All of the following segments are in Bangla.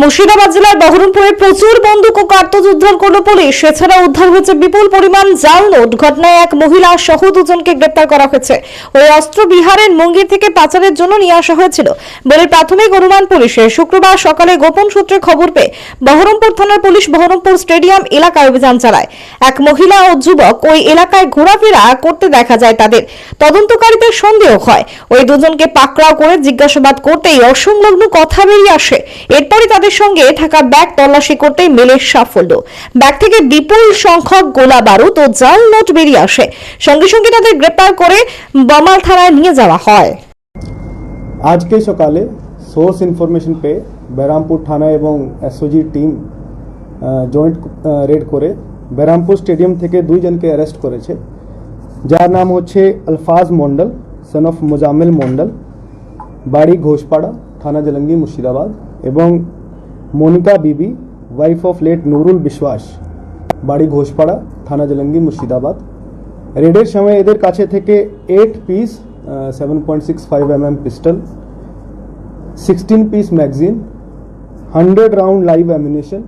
মুর্শিদাবাদ জেলার বহরমপুরে প্রচুর বন্দুক ও কার্তুজ উদ্ধার করল পুলিশ। এছাড়া উদ্ধার হয়েছে বিপুল পরিমাণ জাল নোট। ঘটনায় এক মহিলা সহ দুজনকে গ্রেপ্তার করা হয়েছে। ওই অস্ত্র বিহারের মঙ্গির থেকে পাচারের জন্য নিয়ে আসা হয়েছিল। বলে প্রাথমিক অনুমান পুলিশের। শুক্রবার সকালে গোপন সূত্রে খবর পেয়ে বহরমপুর থানার পুলিশ বহরমপুর স্টেডিয়াম এলাকায় অভিযান চালায়। এক মহিলা ও যুবক ওই এলাকায় ঘোরাফেরা করতে দেখা যায় তাদের। তদন্তকারীদের সন্দেহ হয়। ওই দুজনকে পাকড়াও করে জিজ্ঞাসাবাদ করতেই অসংলগ্ন কথা বেরিয়ে আসে। এরপরই তাদের সঙ্গে থাকা ব্যাগ তল্লাশি করতেই মেলে সাফল্য। ব্যাগ থেকে বিপুল সংখ্যক গোলা বারুদ ও জাল নোট বেরিয়ে আসে। সঙ্গে সঙ্গে তাদের গ্রেপ্তার করে বমাল থানায় নিয়ে যাওয়া হয়। আজকে সকালে সোর্স ইনফরমেশন পেয়ে বেরামপুর থানা এবং এসওজি টিম জয়েন্ট রেড করে বেরামপুর স্টেডিয়াম থেকে দুইজনকে অ্যারেস্ট করেছে। যার নাম হচ্ছে আলফাজ মন্ডল সন অফ মোজাম্মেল মন্ডল বাড়ি ঘোষপাড়া, থানা জলঙ্গি মুর্শিদাবাদ এবং মনিকা বিবি ওয়াইফ অফ লেট নুরুল বিশ্বাস বাড়ি ঘোষপাড়া থানা জলঙ্গি মুর্শিদাবাদ রেডের সময় এদের কাছে থেকে eight piece seven point six five M M pistol sixteen piece magazine hundred round live ammunition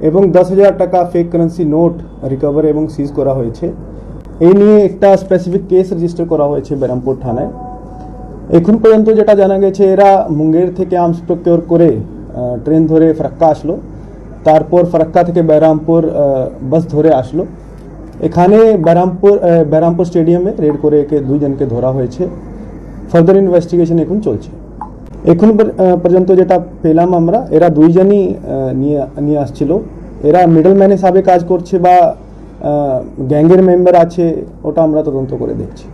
এবং দশ হাজার টাকা ফেক কারেন্সি নোট রিকভার এবং সিজ করা হয়েছে এই নিয়ে একটা স্পেসিফিক কেস রেজিস্টার করা হয়েছে বেরামপুর থানায় এখন পর্যন্ত যেটা জানা গেছে এরা মুঙ্গের থেকে আর্মস প্রকিওর করে ট্রেন ধরে ফারাক্কা আসলো। তারপর ফারাক্কা থেকে বেরামপুর আহ, বাস ধরে আসলো। এখানে বেরামপুর আহ, বেরামপুর স্টেডিয়ামে রেড করে একে দুইজনকে ধরা হয়েছে। ফার্দার ইনভেস্টিগেশন এখন চলছে। এখন পর্যন্ত যেটা পেলাম আমরা এরা দুইজনই নিয়ে নিয়ে আসছিল। এরা মিডল মিডলম্যান হিসাবে কাজ করছে বা গ্যাংয়ের মেম্বার আছে ওটা আমরা তদন্ত করে দেখছি।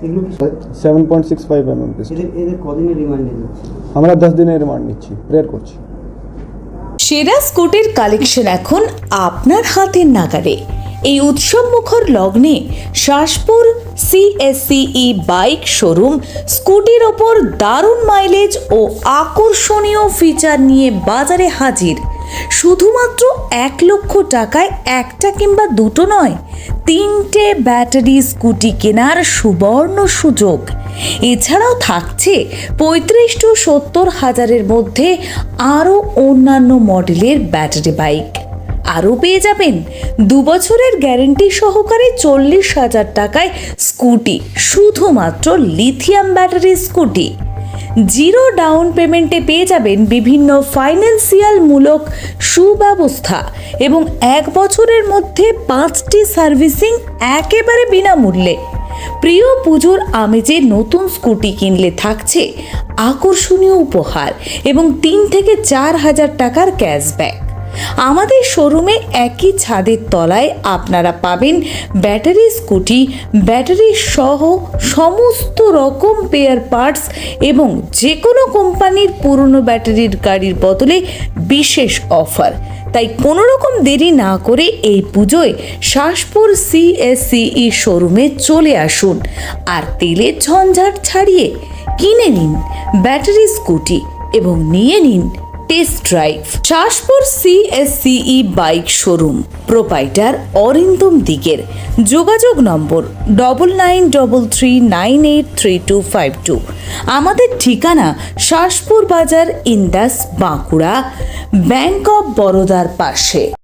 Seven point six five M M আমরা দশ দিনের রিমান্ড নিচ্ছি প্রেয়ার করছি। সেরা স্কুটির কালেকশন এখন আপনার হাতের নাগারে। এই উৎসব মুখর লগ্নে শাসপুর সিএসসিই বাইক শোরুম স্কুটির ওপর দারুণ মাইলেজ ও আকর্ষণীয় ফিচার নিয়ে বাজারে হাজির। শুধুমাত্র এক লক্ষ টাকায় একটা কিংবা দুটো নয়, তিনটে ব্যাটারি স্কুটি কেনার সুবর্ণ সুযোগ। এছাড়াও থাকছে পঁয়ত্রিশ টু সত্তর হাজারের মধ্যে আরও অন্যান্য মডেলের ব্যাটারি বাইক। আরও পেয়ে যাবেন দু বছরের গ্যারেন্টি সহকারে চল্লিশ হাজার টাকায় স্কুটি, শুধুমাত্র lithium battery scooty. Zero down পেমেন্টে পেয়ে যাবেন বিভিন্ন ফাইন্যান্সিয়াল মূলক সুব্যবস্থা এবং এক বছরের মধ্যে পাঁচটি সার্ভিসিং একেবারে বিনামূল্যে। প্রিয় পুজোর আমেজে নতুন স্কুটি কিনলে থাকছে আকর্ষণীয় উপহার এবং তিন থেকে চার হাজার টাকার ক্যাশব্যাক। আমাদের শোরুমে একই ছাদের তলায় আপনারা পাবেন ব্যাটারি স্কুটি, ব্যাটারি সহ সমস্ত রকম পেয়ার পার্টস এবং যে কোনো কোম্পানির পুরনো ব্যাটারির গাড়ির বদলে বিশেষ অফার তাই কোনো রকম দেরি না করে এই পুজোয় শাসপুর সিএসসিই শোরুমে চলে আসুন আর তেলের ঝঞ্ঝাট ছাড়িয়ে কিনে নিন ব্যাটারি স্কুটি এবং নিয়ে নিন test drive, Shashpur CSCE bike showroom, proprietor Arindam দিগের। যোগাযোগ নম্বর double nine double three nine eight three two five two আমাদের ঠিকানা শাসপুর বাজার, ইন্দাস, বাঁকুড়া, ব্যাংক অফ বরোদার পাশে।